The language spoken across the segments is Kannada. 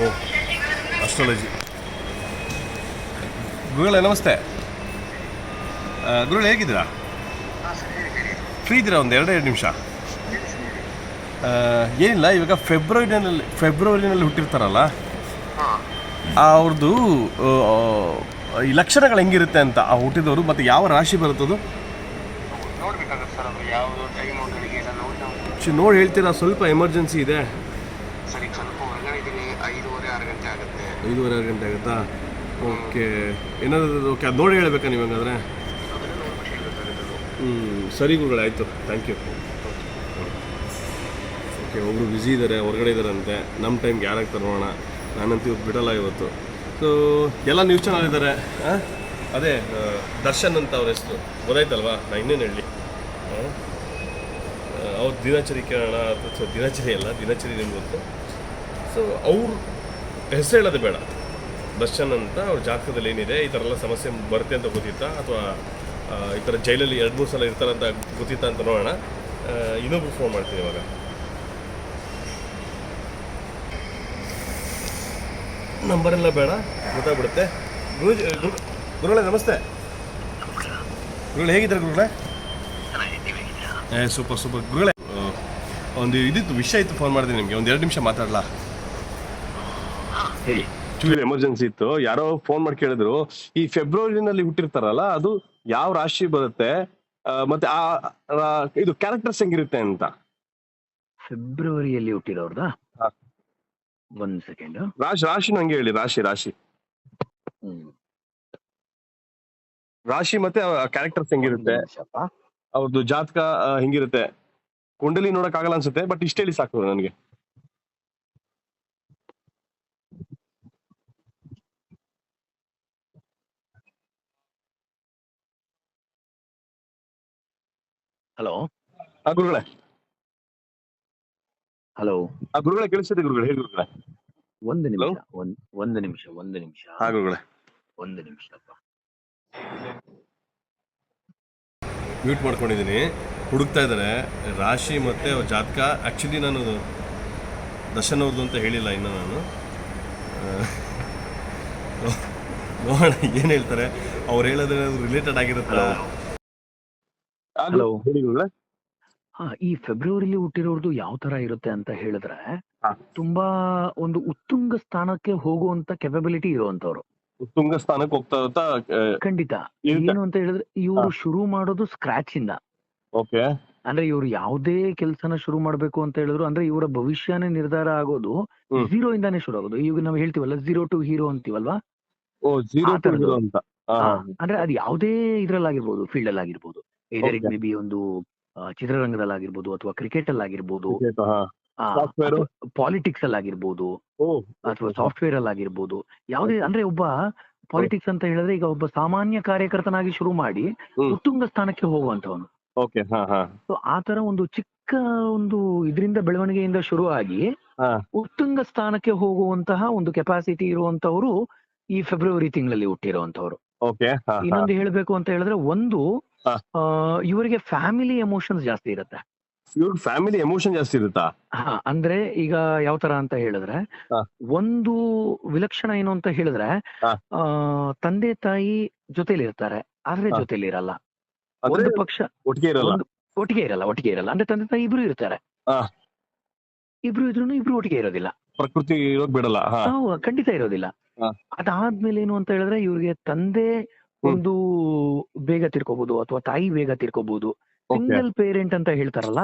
ಓ ಅಸ್ಟ್ರಾಲಜಿ ಗುರುಗಳೇ ನಮಸ್ತೆ. ಗುರುಗಳೇ ಹೇಗಿದ್ದೀರಾ? ಫ್ರೀ ಇದ್ದೀರಾ ಒಂದು ಎರಡೆರಡು ನಿಮಿಷ? ಏನಿಲ್ಲ ಇವಾಗ ಫೆಬ್ರವರಿನಲ್ಲಿ ಫೆಬ್ರವರಿನಲ್ಲಿ ಹುಟ್ಟಿರ್ತಾರಲ್ಲ? ಅವ್ರದ್ದು ಈ ಲಕ್ಷಣಗಳು ಹೆಂಗಿರುತ್ತೆ ಅಂತ ಆ ಹುಟ್ಟಿದವರು ಮತ್ತು ಯಾವ ರಾಶಿ ಬರುತ್ತದು ನೋಡಿ ಹೇಳ್ತೀರಾ ಸ್ವಲ್ಪ ಎಮರ್ಜೆನ್ಸಿ ಇದೆ ಸರಿ ಸ್ವಲ್ಪ ಹೊರಗಡೆ ಇದ್ದೀನಿ ಐದೂವರೆ ಆರು ಗಂಟೆ ಆಗುತ್ತೆ ಐದೂವರೆ ಆರು ಗಂಟೆ ಆಗುತ್ತಾ? ಓಕೆ ಏನಾದರೂ ಓಕೆ ಅದು ನೋಡಿ ಹೇಳಬೇಕಾ ನೀವು ಹಂಗಾದ್ರೆ. ಹ್ಞೂ ಸರಿ ಗುರುಗಳು, ಆಯಿತು. ಥ್ಯಾಂಕ್ ಯು ಓಕೆ ಒಬ್ಬರು ಬ್ಯುಸಿ ಇದ್ದಾರೆ ಹೊರಗಡೆ ಇದ್ದಾರಂತೆ ನಮ್ಮ ಟೈಮ್ಗೆ ಯಾರಾಗ್ತಾರೆ ನೋಡೋಣ. ನಾನಂತ ಇವತ್ತು ಬಿಡಲ್ಲ ಇವತ್ತು. ಸೊ ಎಲ್ಲ ನ್ಯೂಸ್ ಚಾನಲ್ ಇದ್ದಾರೆ? ಅದೇ ದರ್ಶನ್ ಅಂತ ಅವ್ರ ಹೆಸರು. ಗೊತ್ತಾಯ್ತಲ್ವಾ? ನಾ ಇನ್ನೇನು ಹೇಳಿ? ಅವ್ರ ದಿನಚರಿ ಕೇಳೋಣ, ಅಥವಾ ದಿನಚರಿ ಅಲ್ಲ, ದಿನಚರಿ ನಿಮ್ಗೆ ಗೊತ್ತು. ಸೊ ಅವ್ರ ಹೆಸರು ಹೇಳೋದು ಬೇಡ. ದರ್ಶನ್ ಅಂತ ಅವ್ರ ಜಾತಕದಲ್ಲಿ ಏನಿದೆ ಈ ಥರ ಎಲ್ಲ ಸಮಸ್ಯೆ ಬರುತ್ತೆ ಅಂತ ಗೊತ್ತಿತ್ತಾ? ಅಥವಾ ಈ ಥರ ಜೈಲಲ್ಲಿ ಎರಡು ಮೂರು ಸಲ ಇರ್ತಾರೆ ಅಂತ ಗೊತ್ತಿತ್ತಾ ಅಂತ ನೋಡೋಣ. ಇನ್ನೊಬ್ರು ಫೋನ್ ಮಾಡ್ತೀನಿ ಇವಾಗ. ನಂಬರೆಲ್ಲ ಬೇಡ ಗೊತ್ತಾಗ್ಬಿಡುತ್ತೆ. ಗುರುಜಿ ಗುರು ಗುರುಗಳೇ ನಮಸ್ತೆ. ಗುರುಗಳು ಹೇಗಿದ್ದಾರೆ ಗುರುಗಳೇ? ಏ ಸೂಪರ್ ಸೂಪರ್ ಗುರುಗಳೇ ಒಂದು ಇದಿತ್ತು ವಿಷಯ ಇತ್ತು ಫೋನ್ ಮಾಡಿದೆ ನಿಮಗೆ. ಒಂದು ಎರಡು ನಿಮಿಷ ಮಾತಾಡಲಾ? ಎಮರ್ಜೆನ್ಸಿ ಇತ್ತು. ಯಾರೋ ಫೋನ್ ಮಾಡಿ ಕೇಳಿದ್ರು ಈ ಫೆಬ್ರವರಿನಲ್ಲಿ ಹುಟ್ಟಿರ್ತಾರಲ್ಲ ಅದು ಯಾವ ರಾಶಿ ಬರುತ್ತೆ? ಆ, ಮತ್ತೆ ಆ ಇದು ಕ್ಯಾರೆಕ್ಟರ್ಸ್ ಹೆಂಗಿರುತ್ತೆ ಅಂತ. ಫೆಬ್ರವರಿಯಲ್ಲಿ ಹುಟ್ಟಿರೋರ್ದ. ಒಂದ್ ಸೆಕೆಂಡ್ ರಾಶಿ ರಾಶಿ ನಂಗೆ ಹೇಳಿ ರಾಶಿ ರಾಶಿ. ರಾಶಿ ಮತ್ತೆ ಕ್ಯಾರೆಕ್ಟರ್ಸ್ ಹೆಂಗಿರುತ್ತೆ? ಅವ್ರದ್ದು ಜಾತಕ ಹೆಂಗಿರುತ್ತೆ? ಕುಂಡಲಿ ನೋಡಕ್ ಆಗಲ್ಲ ಅನ್ಸುತ್ತೆ ಬಟ್ ಇಷ್ಟೇಳಿ ಸಾಕು ನನಗೆ. ಹಲೋ ಆ ಗುರುಗಳೇ. ಹಲೋ ಆ ಗುರುಗಳೇ ಕೇಳಿಸ್ತಿದೆ ಗುರುಗಳೇ. ಹೇಳಿ ಗುರುಗಳೇ. ಒಂದು ನಿಮಿಷ ಒಂದ್ ಒಂದು ನಿಮಿಷ ಒಂದು ನಿಮಿಷ. ಹಾ ಗುರುಗಳೇ. ಒಂದು ನಿಮಿಷ ಮ್ಯೂಟ್ ಮಾಡ್ಕೊಂಡಿದ್ದೀನಿ. ಹುಡುಕ್ತಾ ಇದ್ದಾರೆ. ರಾಶಿ ಮತ್ತು ಅವ್ರ ಜಾತಕ. ಆ್ಯಕ್ಚುಲಿ ನಾನು ದರ್ಶನ್ ಅವ್ರದ್ದು ಅಂತ ಹೇಳಿಲ್ಲ ಇನ್ನು ನಾನು. ನೋಡೋಣ ಏನು ಹೇಳ್ತಾರೆ? ಅವ್ರು ಹೇಳೋದ್ರೆ ರಿಲೇಟೆಡ್ ಆಗಿರುತ್ತಲ್ಲ. Hello. ಹೇಳಿ ಗುರುಗಳೇ ಹಾ ಈ ಫೆಬ್ರವರಿಲಿ ಹುಟ್ಟಿರೋರ್ದು ಯಾವ ತರ ಇರುತ್ತೆ ಅಂತ ಹೇಳಿದ್ರೆ ಹಾ. ತುಂಬಾ ಒಂದು ಉತ್ತುಂಗ ಸ್ಥಾನಕ್ಕೆ ಹೋಗುವಂತ ಕೆಪಬಿಲಿಟಿ ಇರುವಂತವ್ರು. ಉತ್ತುಂಗ ಸ್ಥಾನಕ್ಕೆ ಹೋಗ್ತಾ ಇರುತ್ತಾ ಖಂಡಿತ. ಏನು ಅಂತ ಹೇಳಿದ್ರೆ ಇವರು ಶುರು ಮಾಡೋದು ಸ್ಕ್ರಾಚ್ ಇಂದ. ಓಕೆ. ಅಂದ್ರೆ ಇವ್ರು ಯಾವುದೇ ಕೆಲಸನ ಶುರು ಮಾಡ್ಬೇಕು ಅಂತ ಹೇಳಿದ್ರು ಅಂದ್ರೆ ಇವರ ಭವಿಷ್ಯನೇ ನಿರ್ಧಾರ ಆಗೋದು ಹ್ಮ್. ಝೀರೋ ಇಂದಾನೇ ಶುರು ಆಗೋದು. ಈಗ ನಾವು ಹೇಳ್ತೀವಲ್ಲ ಝೀರೋ ಟು ಹೀರೋ ಅಂತೀವಲ್ವಾ? ಓ ಜೀರೋ ಆ ಥರದ್ದು. ಅಂತ. ಅಂದ್ರೆ ಅದು ಯಾವುದೇ ಇದ್ರಲ್ಲಾಗಿರ್ಬೋದು ಫೀಲ್ಡ್ ಅಲ್ಲಿ ಆಗಿರ್ಬೋದು ಇದರ್ ಮೇ ಬಿ ಒಂದು ಚಿತ್ರರಂಗದಲ್ಲಿ ಚಿತ್ರರಂಗದಲ್ಲಾಗಿರ್ಬೋದು ಅಥವಾ ಕ್ರಿಕೆಟ್ ಅಲ್ಲಿ ಆಗಿರ್ಬೋದು? ಪಾಲಿಟಿಕ್ಸ್ ಅಲ್ಲಿ ಆಗಿರ್ಬೋದು ಓ ಅಥವಾ ಸಾಫ್ಟ್ವೇರ್ ಅಲ್ಲಿ ಆಗಿರ್ಬೋದು ಯಾವುದೇ ಅಂದ್ರೆ ಒಬ್ಬ ಪಾಲಿಟಿಕ್ಸ್ ಅಂತ ಹೇಳಿದ್ರೆ ಈಗ ಒಬ್ಬ ಸಾಮಾನ್ಯ ಕಾರ್ಯಕರ್ತನಾಗಿ ಶುರು ಮಾಡಿ ಉತ್ತುಂಗ ಸ್ಥಾನಕ್ಕೆ ಹೋಗುವಂತವನು ಸೊ ಆ ತರ ಒಂದು ಚಿಕ್ಕ ಒಂದು ಇದರಿಂದ ಬೆಳವಣಿಗೆಯಿಂದ ಶುರು ಆಗಿ ಉತ್ತುಂಗ ಸ್ಥಾನಕ್ಕೆ ಹೋಗುವಂತಹ ಒಂದು ಕೆಪಾಸಿಟಿ ಇರುವಂತವರು ಈ ಫೆಬ್ರವರಿ ತಿಂಗಳಲ್ಲಿ ಹುಟ್ಟಿರುವಂತವ್ರು ಇನ್ನೊಂದು ಹೇಳ್ಬೇಕು ಅಂತ ಹೇಳಿದ್ರೆ ಒಂದು ಇವರಿಗೆ ಫ್ಯಾಮಿಲಿ ಎಮೋಷನ್ಸ್ ಜಾಸ್ತಿ ಇರುತ್ತೆ. ಇವ್ರ ಫ್ಯಾಮಿಲಿ ಎಮೋಷನ್ ಜಾಸ್ತಿ ಇರುತ್ತಾ? ಹಾ ಅಂದ್ರೆ ಈಗ ಯಾವ ತರ ಅಂತ ಹೇಳಿದ್ರೆ ಒಂದು ವಿಲಕ್ಷಣ ಏನು ಅಂತ ಹೇಳಿದ್ರೆ ತಂದೆ ತಾಯಿ ಜೊತೆಲಿ ಇರ್ತಾರೆ ಆದ್ರೆ. ಜೊತೆಲಿ ಇರಲ್ಲ. ಒಂದು ಪಕ್ಷ ಒಟ್ಟಿಗೆ ಇರಲ್ಲ? ಒಟ್ಟಿಗೆ ಇರಲ್ಲ ಒಟ್ಟಿಗೆ ಇರಲ್ಲ. ಅಂದ್ರೆ ತಂದೆ ತಾಯಿ ಇಬ್ರು ಇರ್ತಾರೆ. ಇಬ್ರು ಇದ್ರು ಇಬ್ರು ಒಟ್ಟಿಗೆ ಇರೋದಿಲ್ಲ. ಪ್ರಕೃತಿ ಬಿಡಲ್ಲ ಖಂಡಿತ ಇರೋದಿಲ್ಲ. ಅದಾದ್ಮೇಲೆ ಏನು ಅಂತ ಹೇಳಿದ್ರೆ ಇವ್ರಿಗೆ ತಂದೆ ಒಂದು ಬೇಗ ತಿರ್ಕೋಬಹುದು ಅಥವಾ ತಾಯಿ ಬೇಗ ತಿರ್ಕೋಬಹುದು ಸಿಂಗಲ್ ಪೇರೆಂಟ್ ಅಂತ ಹೇಳ್ತಾರಲ್ಲ.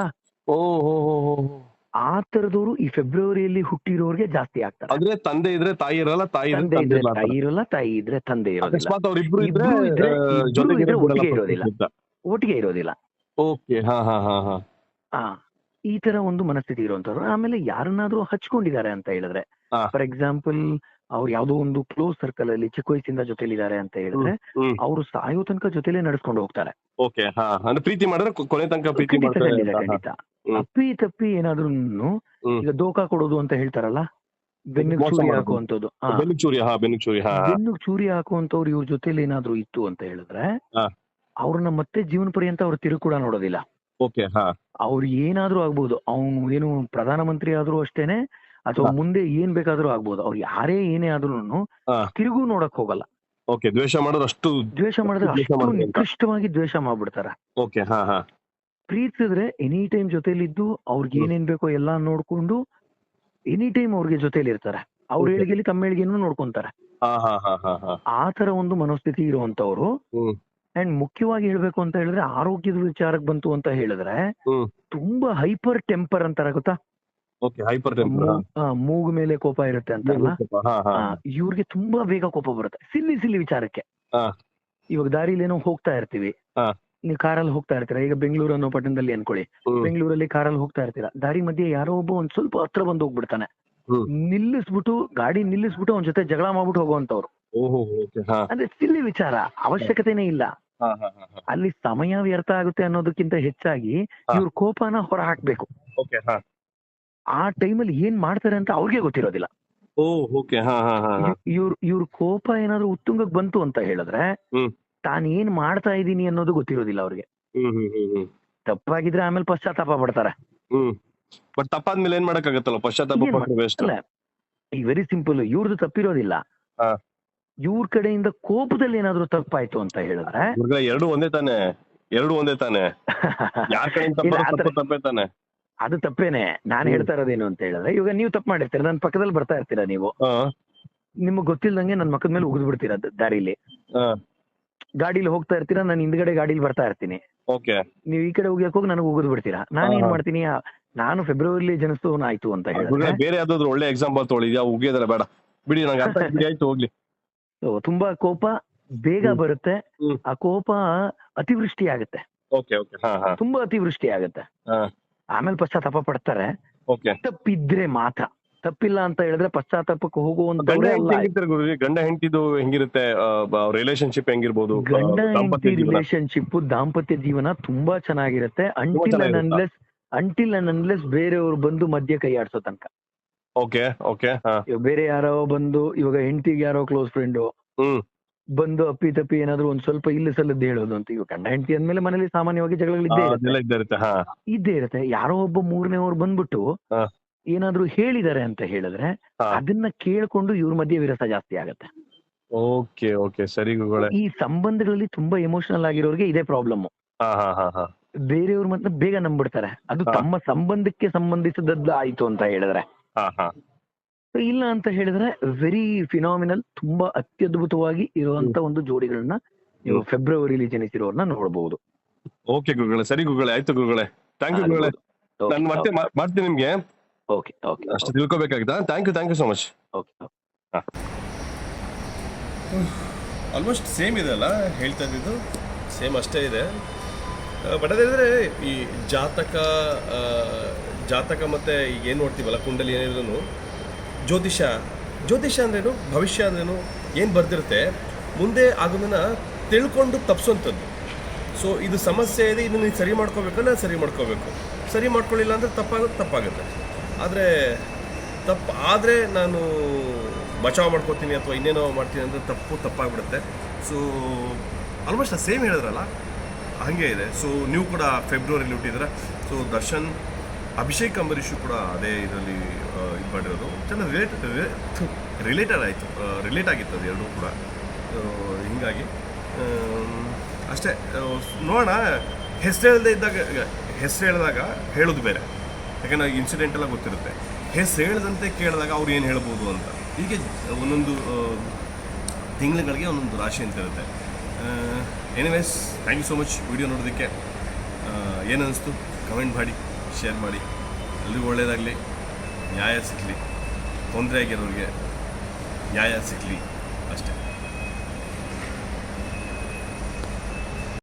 ಆ ತರದವರು ಈ ಫೆಬ್ರವರಿಯಲ್ಲಿ ಹುಟ್ಟಿರೋರಿಗೆ ಜಾಸ್ತಿ ಆಗ್ತಾರೆ. ಅಂದ್ರೆ ತಂದೆ ಇದ್ರೆ ತಾಯಿ ಇರಲ್ಲ ತಾಯಿ ತಂದೆ ಇದ್ರೆ ತಾಯಿ ಇರಲ್ಲ ತಾಯಿ ಇದ್ರೆ ತಂದೆ ಇರೋದಿಲ್ಲ. ಒಟ್ಟಿಗೆ ಇರೋದಿಲ್ಲ. ಒಟ್ಟಿಗೆ ಇರೋದಿಲ್ಲ. ಓಕೆ ಹಾ ಈ ತರ ಒಂದು ಮನಸ್ಥಿತಿ ಇರುವಂತವ್ರು. ಆಮೇಲೆ ಯಾರನ್ನಾದ್ರೂ ಹಚ್ಕೊಂಡಿದ್ದಾರೆ ಅಂತ ಹೇಳಿದ್ರೆ ಫಾರ್ ಎಕ್ಸಾಂಪಲ್ ಅವ್ರು ಯಾವ್ದೋ ಒಂದು ಕ್ಲೋಸ್ ಸರ್ಕಲ್ ಅಲ್ಲಿ ಚಿಕ್ಕ ವಯಸ್ಸಿಂದ ಜೊತೆಲಿದ್ದಾರೆ ಅಂತ ಹೇಳಿದ್ರೆ ಅವರು ಸಾಯೋ ತನಕ ಜೊತೆಲೆ ನಡೆಸ್ಕೊಂಡು ಹೋಗ್ತಾರೆ. ಓಕೆ ಪ್ರೀತಿ ಮಾಡಿದ್ರೆ ಕೊನೆ ತನಕ ಪ್ರೀತಿ ಖಂಡಿತ. ಅಪ್ಪಿ ತಪ್ಪಿ ಏನಾದ್ರೂ ಈಗ ದೋಖಾ ಕೊಡೋದು ಅಂತ ಹೇಳ್ತಾರಲ್ಲ ಬೆನ್ನು ಚೂರಿ. ಹಾಕುವಂತದ್ದು ಬೆನ್ನು ಚೂರಿ ಬೆನ್ನಿಗ್ ಹಾಕುವಂತವ್ರು ಇವ್ರ ಜೊತೆಲಿ ಏನಾದ್ರು ಇತ್ತು ಅಂತ ಹೇಳಿದ್ರೆ. ಅವ್ರನ್ನ ಮತ್ತೆ ಜೀವನ ಪರ್ಯಂತ ಅವ್ರು ತಿರುಗಿ ಕೂಡ ನೋಡೋದಿಲ್ಲ. ಅವ್ರು ಏನಾದ್ರೂ ಆಗ್ಬಹುದು ಅವನು ಏನು ಪ್ರಧಾನಮಂತ್ರಿ ಆದ್ರೂ ಅಷ್ಟೇನೆ ಅಥವಾ ಮುಂದೆ ಏನ್ ಬೇಕಾದ್ರೂ ಆಗ್ಬೋದು. ಅವ್ರು ಯಾರೇ ಏನೇ ಆದ್ರೂ ತಿರುಗು ನೋಡಕ್ ಹೋಗಲ್ಲ. ಓಕೆ ದ್ವೇಷ ಮಾಡಿದ್ರೆ ಅಷ್ಟು ದ್ವೇಷ ಮಾಡಿದ್ರೆ ದ್ವೇಷ ಅಷ್ಟು ನಿಕೃಷ್ಟವಾಗಿ ದ್ವೇಷ ಮಾಡ್ಬಿಡ್ತಾರ. ಓಕೆ ಹಾ ಹಾ. ಪ್ರೀತಿಸಿದ್ರೆ ಎನಿ ಟೈಮ್ ಜೊತೆಲಿದ್ದು ಅವ್ರಿಗೆ ಹ್ಮ್. ಏನೇನ್ ಬೇಕೋ ಎಲ್ಲಾ ನೋಡ್ಕೊಂಡು ಎನಿ ಟೈಮ್ ಅವ್ರಿಗೆ ಜೊತೆಲಿ ಇರ್ತಾರೆ. ಅವ್ರ. ಏಳಿಗೆಲಿ ತಮ್ಮ ಏಳಿಗೆನೂ ನೋಡ್ಕೊಂತಾರೆ. ಆ ತರ ಒಂದು ಮನೋಸ್ಥಿತಿ ಇರುವಂತವ್ರು ಅಂಡ್ ಮುಖ್ಯವಾಗಿ ಹೇಳ್ಬೇಕು ಅಂತ ಹೇಳಿದ್ರೆ ಆರೋಗ್ಯದ ವಿಚಾರಕ್ಕೆ ಬಂತು ಅಂತ ಹೇಳಿದ್ರೆ ತುಂಬಾ ಹೈಪರ್ ಟೆಂಪರ್ ಅಂತಾರ ಗೊತ್ತಾ? ಓಕೆ ಹೈಪರ್ ಮೂಗು ಮೇಲೆ ಕೋಪ ಇರುತ್ತೆ ಆ, ಇವ್ರಿಗೆ ತುಂಬಾ ಬೇಗ ಕೋಪ ಬರುತ್ತೆ. ಸಿಲ್ಲಿ ಸಿಲ್ಲಿ ವಿಚಾರಕ್ಕೆ. ಇವಾಗ ದಾರಿಲಿ ಏನೋ ಹೋಗ್ತಾ ಇರ್ತೀವಿ. ನೀವು ಕಾರಲ್ಲಿ ಹೋಗ್ತಾ ಇರ್ತೀರಾ? ಈಗ ಬೆಂಗಳೂರು ಅನ್ನೋ ಪಟ್ಟಣದಲ್ಲಿ ಅನ್ಕೊಳ್ಳಿ. ಬೆಂಗಳೂರಲ್ಲಿ ಕಾರಲ್ಲಿ ಹೋಗ್ತಾ ಇರ್ತೀರಾ? ದಾರಿ ಮಧ್ಯೆ ಯಾರೋ ಒಬ್ಬ ಒಂದ್ ಸ್ವಲ್ಪ ಹತ್ರ ಬಂದು ಹೋಗ್ಬಿಡ್ತಾನೆ. ನಿಲ್ಲಿಸ್ಬಿಟ್ಟು ಗಾಡಿ ನಿಲ್ಲಿಸ್ಬಿಟ್ಟು ಅವ್ನ ಜೊತೆ ಜಗಳ ಮಾಡ್ಬಿಟ್ಟು ಹೋಗುವಂತವ್ರು ಅಂದ್ರೆ ಸಿಲ್ಲಿ ವಿಚಾರ ಅವಶ್ಯಕತೆನೇ ಇಲ್ಲ. ಅಲ್ಲಿ ಸಮಯ ವ್ಯರ್ಥ ಆಗುತ್ತೆ ಅನ್ನೋದಕ್ಕಿಂತ ಹೆಚ್ಚಾಗಿ. ಇವ್ರ ಕೋಪನ ಹೊರ ಹಾಕ್ಬೇಕು ಆ ಟೈಮಲ್ಲಿ ಏನ್ ಮಾಡ್ತಾರೆ ಅಂತ ಅವ್ರಿಗೆ ಗೊತ್ತಿರೋದಿಲ್ಲ. ಇವ್ರ ಇವ್ರ ಕೋಪ ಏನಾದ್ರು ಉತ್ತುಂಗಕ್ ಬಂತು ಅಂತ ಹೇಳಿದ್ರೆ. ತಾನ್ ಏನ್ ಮಾಡ್ತಾ ಇದೀನಿ ಅನ್ನೋದು ಗೊತ್ತಿರೋದಿಲ್ಲ ಅವ್ರಿಗೆ. ತಪ್ಪಾಗಿದ್ರೆ ಆಮೇಲೆ ಪಶ್ಚಾತ್ತಾಪ ಪಡ್ತಾರೆ. ಬಟ್ ತಪ್ಪಾದ್ಮೇಲೆ ಏನ್ ಮಾಡಕ್ಕಾಗತ್ತಲ್ಲ? ಪಶ್ಚಾತ್ತಾಪ ವೆರಿ ಸಿಂಪಲ್ ಇವ್ರದ್ದು ತಪ್ಪಿರೋದಿಲ್ಲ. ಇವ್ರ ಕಡೆಯಿಂದ ಕೋಪದಲ್ಲಿ ಏನಾದ್ರು ತಪ್ಪಾಯ್ತು ಅಂತ ಹೇಳಿದ್ರೆ ಎರಡು ಒಂದೇ ತಾನೆ. ಎರಡು ಒಂದೇ ತಾನೆ. ಯಾರ ಕಡೆಯಿಂದ ತಪ್ಪೇ ತಾನೆ. ಅದು ತಪ್ಪೇನೆ. ನಾನ್. ಹೇಳ್ತಾ ಇರೋದೇನು ಅಂತ ಹೇಳಿದ್ರೆ ಇವಾಗ ನೀವು ತಪ್ಪು ಮಾಡಿರ್ತೀರ ನನ್ನ ಪಕ್ಕದಲ್ಲಿ ಬರ್ತಾ ಇರ್ತೀರಾ ನೀವು? ನಿಮಗೆ ಗೊತ್ತಿಲ್ದಂಗೆ ನನ್ನ ಮಕ್ಕದ ಮೇಲೆ ಉಗಿದ್ ಬಿಡ್ತೀರಾ ದಾರಿಲಿ? ಗಾಡಿಲಿ ಹೋಗ್ತಾ ಇರ್ತೀರಾ ನಾನು ಹಿಂದ್ಗಡೆ ಗಾಡಿಲಿ ಬರ್ತಾ ಇರ್ತೀನಿ. ಓಕೆ. ನೀವು ಈ ಕಡೆ ಹೋಗ್ಯಕ್ ಹೋಗಿ ನನಗೆ ಉಗಿದ್ ಬಿಡ್ತೀರಾ? ನಾನು ಏನ್ ಮಾಡ್ತೀನಿ ನಾನು ಫೆಬ್ರವರಿಲಿ ಜನಿಸ್ತವನ ಆಯ್ತು ಅಂತ ಹೇಳಿದ್ರೆ. ಬೇರೆ ಯಾವ್ದಾದ್ರು ಒಳ್ಳೆ ಎಕ್ಸಾಂಪಲ್ ತೊಗೊಳಿ ಯಾವ ಉಗಿಯೋದಲ್ಲ ಬೇಡ. ಬಿಡಿ ನಂಗೆ ಅರ್ಥ ಆಯ್ತು, ಹೋಗ್ಲಿ. ತುಂಬಾ ಕೋಪ ಬೇಗ ಬರುತ್ತೆ. ಆ ಕೋಪ ಅತಿವೃಷ್ಟಿ ಆಗುತ್ತೆ ತುಂಬಾ ಅತಿವೃಷ್ಟಿ ಆಗುತ್ತೆ ಆಮೇಲೆ ಪಶ್ಚಾತ್ತಾಪ ಪಡ್ತಾರೆ. ತಪ್ಪಿದ್ರೆ ಮಾತ್ರ. ತಪ್ಪಿಲ್ಲ ಅಂತ ಹೇಳಿದ್ರೆ ಪಶ್ಚಾತ್ತಾಪಕ್ಕೆ ಹೋಗುವಂತ ಗಂಡ ಹೆಂಡತಿದು ಹೆಂಗಿರುತ್ತೆ? ರಿಲೇಶನ್ಶಿಪ್ ಹೆಂಗಿರ್ಬೋದು? ಗಂಡ ದಾಂಪತ್ಯ ಹೆಂಡತಿ ಜೀವನ? ರಿಲೇಶನ್ಶಿಪ್ ದಾಂಪತ್ಯ ಜೀವನ ತುಂಬಾ ಚೆನ್ನಾಗಿರುತ್ತೆ. Until and? Unless until and unless ಬೇರೆಯವ್ರು ಬಂದು ಮಧ್ಯ ಕೈ ಆಡ್ಸೋ ತನಕ. ಓಕೆ ಓಕೆ ಬೇರೆ ಯಾರೋ ಬಂದು ಇವಾಗ ಹೆಂಡತಿಗೆ ಯಾರೋ ಕ್ಲೋಸ್ ಫ್ರೆಂಡು ಬಂದು ಅಪ್ಪಿ ತಪ್ಪಿ ಏನಾದ್ರು ಒಂದ್ ಸ್ವಲ್ಪ ಇಲ್ಲಿ ಸಲ್ಲದ್ದು ಹೇಳೋದು ಅಂತ. ಈಗ ಗಂಡ ಹೆಂಡತಿ ಅಂದ್ಮೇಲೆ ಮನೇಲಿ ಸಾಮಾನ್ಯವಾಗಿ ಜಗಳಗಳು ಜಗಳಗಳಿದ್ದೇ ಇರುತ್ತೆ. ಇದ್ದೇ ಇರುತ್ತೆ ಇದ್ದೇ ಇರುತ್ತೆ. ಯಾರೋ ಒಬ್ಬ ಮೂರನೇವ್ರು ಬಂದ್ಬಿಟ್ಟು ಹಾ. ಏನಾದ್ರು ಹೇಳಿದಾರೆ ಅಂತ ಹೇಳಿದ್ರೆ ಹಾ. ಅದನ್ನ ಕೇಳ್ಕೊಂಡು ಇವ್ರ ಮಧ್ಯೆ ವಿರಸ ಜಾಸ್ತಿ ಆಗುತ್ತೆ. Okay okay. ಸರಿ ಗುರುಗಳೇ. ಈ ಸಂಬಂಧಗಳಲ್ಲಿ ತುಂಬಾ ಎಮೋಷನಲ್ ಆಗಿರೋರಿಗೆ ಇದೇ ಪ್ರಾಬ್ಲಮ್ ಹಾ ಹಾ ಹಾ ಹಾ. ಬೇರೆಯವ್ರ ಮತ್ತೆ ಬೇಗ ನಂಬಿಡ್ತಾರೆ. ಅದು ಹಾ. ತಮ್ಮ ಸಂಬಂಧಕ್ಕೆ ಸಂಬಂಧಿಸಿದದ್ದು ಆಯ್ತು ಅಂತ ಹೇಳಿದ್ರೆ. ಹಾ ಹಾ. So ಇಲ್ಲ ಅಂತ ಹೇಳಿದ್ರೆ ವೆರಿ ಫಿನಾಮಿನಲ್ ತುಂಬಾ ಅತ್ಯದ್ಭುತವಾಗಿ ಇರುವಂತ ಒಂದು ಜೋಡಿಗಳನ್ನ ನೀವು ಫೆಬ್ರವರಿಲಿ ಜನಿಸಿರೋರ್ನ ನೋಡಬಹುದು ಓಕೆ ಗುರುಗಳೇ ಸರಿ ಗುರುಗಳೇ ಆಯ್ತು ಗುರುಗಳೇ. ಥ್ಯಾಂಕ್ ಯು ಗುರುಗಳೇ. ನಾನು ಮತ್ತೆ ಮಾಡ್ತೀನಿ ನಿಮ್ಗೆ. ಓಕೆ ಓಕೆ ಅಷ್ಟು ತಿಳ್ಕೊಬೇಕಾಗಿತ್ತಾ? Thank you thank you so much okay almost same ಇದೆ ಅಲ್ಲ ಹೇಳ್ತಾ ಇದ್ದಿದ್ದು? ಸೇಮ್ ಅಷ್ಟೇ ಇದೆ. ಬಟ್ ಅದೇಂದರೆ ಈ ಜಾತಕ ಆ, ಜಾತಕ ಮತ್ತೆ ಈಗ ಏನು ನೋಡ್ತೀವಲ್ಲ ಕುಂಡಲಿ ಏನಿದ್ರು ಜ್ಯೋತಿಷ ಜ್ಯೋತಿಷ ಅಂದ್ರೇನು? ಭವಿಷ್ಯ ಅಂದ್ರೇನು? ಏನು ಬರ್ದಿರುತ್ತೆ? ಮುಂದೆ ಆಗೋದನ್ನು ತಿಳ್ಕೊಂಡು ತಪ್ಪಿಸೋಂಥದ್ದು ಸೊ ಇದು ಸಮಸ್ಯೆ ಇದೆ, ಇದನ್ನು ನೀವು ಸರಿ ಮಾಡ್ಕೋಬೇಕಂದ್ರೆ ಸರಿ ಮಾಡ್ಕೋಬೇಕು. ಸರಿ ಮಾಡ್ಕೊಳ್ಳಿಲ್ಲ ಅಂದರೆ ತಪ್ಪಾಗುತ್ತೆ ತಪ್ಪಾಗುತ್ತೆ. ಆದರೆ ತಪ್ಪು ಆದರೆ ನಾನು ಬಚಾವ್ ಮಾಡ್ಕೋತೀನಿ ಅಥವಾ ಇನ್ನೇನೋ ಮಾಡ್ತೀನಿ ಅಂದರೆ ತಪ್ಪು ತಪ್ಪಾಗ್ಬಿಡುತ್ತೆ. ಸೊ ಆಲ್ಮೋಸ್ಟ್ ಸೇಮ್ ಹೇಳಿದ್ರಲ್ಲ? ಹಾಗೆ ಇದೆ. ಸೊ ನೀವು ಕೂಡ ಫೆಬ್ರವರಿಲಿ ಹುಟ್ಟಿದ್ರೆ ಸೊ ದರ್ಶನ್, ಅಭಿಷೇಕ್ ಅಂಬರೀಷು ಕೂಡ ಅದೇ ಇದರಲ್ಲಿ ಇದು ಮಾಡಿರೋದು. ಚೆನ್ನಾಗಿ ರಿಲೇಟ್ ರಿಲೇಟೆಡ್ ಆಯಿತು. ರಿಲೇಟ್ ಆಗಿತ್ತು ಅದು ಎರಡೂ ಕೂಡ. ಹಿಂಗಾಗಿ ಅಷ್ಟೇ. ನೋಡೋಣ. ಹೆಸರು ಹೇಳದೇ ಇದ್ದಾಗ, ಹೆಸರು ಹೇಳಿದಾಗ ಹೇಳೋದು ಬೇರೆ. ಯಾಕಂದ್ರೆ ಇನ್ಸಿಡೆಂಟ್ ಎಲ್ಲ ಗೊತ್ತಿರುತ್ತೆ. ಹೆಸರು ಹೇಳ್ದಂತೆ ಕೇಳಿದಾಗ ಅವ್ರು ಏನು ಹೇಳ್ಬೋದು ಅಂತ. ಹೀಗೆ ಒಂದೊಂದು ತಿಂಗಳುಗಳಿಗೆ ಒಂದೊಂದು ರಾಶಿ ಅಂತ ಇರುತ್ತೆ. Anyways thank you so much video ನೋಡೋದಕ್ಕೆ ಏನು ಕಮೆಂಟ್ ಮಾಡಿ ಶೇರ್ ಮಾಡಿ. ಎಲ್ಲರಿಗೂ ಒಳ್ಳೆಯದಾಗಲಿ ನ್ಯಾಯ ಸಿಗಲಿ. ತೊಂದರೆ ಆಗಿರೋರಿಗೆ ನ್ಯಾಯ ಸಿಗಲಿ ಅಷ್ಟೇ.